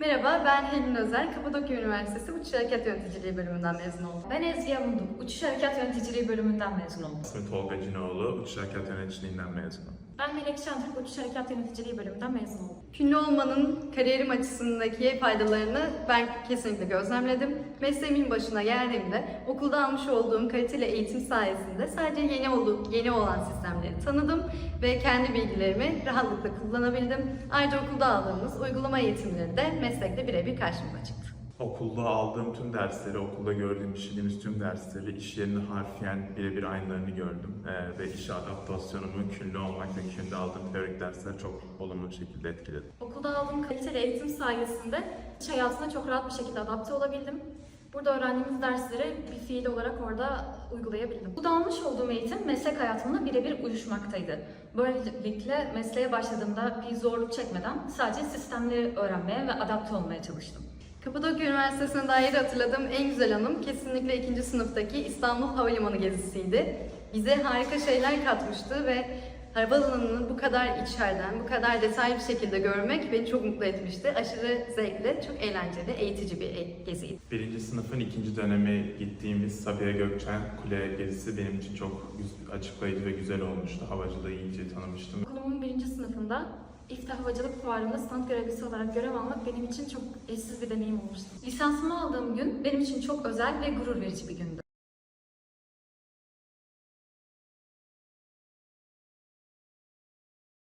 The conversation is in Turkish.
Merhaba, ben Helin Özer. Kapadokya Üniversitesi Uçuş Harekat Yöneticiliği bölümünden mezun oldum. Ben Ezgi Yamunduk, Uçuş Harekat Yöneticiliği bölümünden mezun oldum. İsmi Tolga Cinoğlu, Uçuş Harekat Yöneticiliğinden mezunum. Ben Melek Şentürk, Uçuş Harekat Yöneticiliği bölümünden mezun oldum. Ünlü olmanın kariyerim açısındaki faydalarını ben kesinlikle gözlemledim. Mesleğimin başına geldiğimde okulda almış olduğum kaliteli eğitim sayesinde sadece yeni olup yeni olan sistemleri tanıdım ve kendi bilgilerimi rahatlıkla kullanabildim. Ayrıca okulda aldığımız uygulama eğitimleri de meslekte birebir karşımıza çıktı. Okulda aldığım tüm dersleri, okulda gördüğüm, işlediğimiz tüm dersleri, iş yerinde harfiyen birebir aynılarını gördüm. Ee, ve iş adaptasyonumu, künlü olmak ve künde aldığım teorik dersler çok olumlu bir şekilde etkiledi. Okulda aldığım kaliteli eğitim sayesinde iş hayatına çok rahat bir şekilde adapte olabildim. Burada öğrendiğimiz dersleri bir fiil olarak orada uygulayabildim. Burada almış olduğum eğitim meslek hayatımla birebir uyuşmaktaydı. Böylelikle mesleğe başladığımda bir zorluk çekmeden sadece sistemleri öğrenmeye ve adapte olmaya çalıştım. Kapadokya Üniversitesi'ne dair hatırladığım en güzel anım kesinlikle ikinci sınıftaki İstanbul Havalimanı gezisiydi. Bize harika şeyler katmıştı ve havaalanını bu kadar içeriden, bu kadar detaylı bir şekilde görmek beni çok mutlu etmişti. Aşırı zevkli, çok eğlenceli, eğitici bir geziydi. Birinci sınıfın ikinci dönemi gittiğimiz Sabiha Gökçen Kule gezisi benim için çok açıklayıcı ve güzel olmuştu. Havacılığı iyice tanımıştım. Okulumun birinci sınıfında İFTA Havacılık Fuarı'nda stand görevlisi olarak görev almak benim için çok eşsiz bir deneyim olmuştu. Lisansımı aldığım gün benim için çok özel ve gurur verici bir gündü.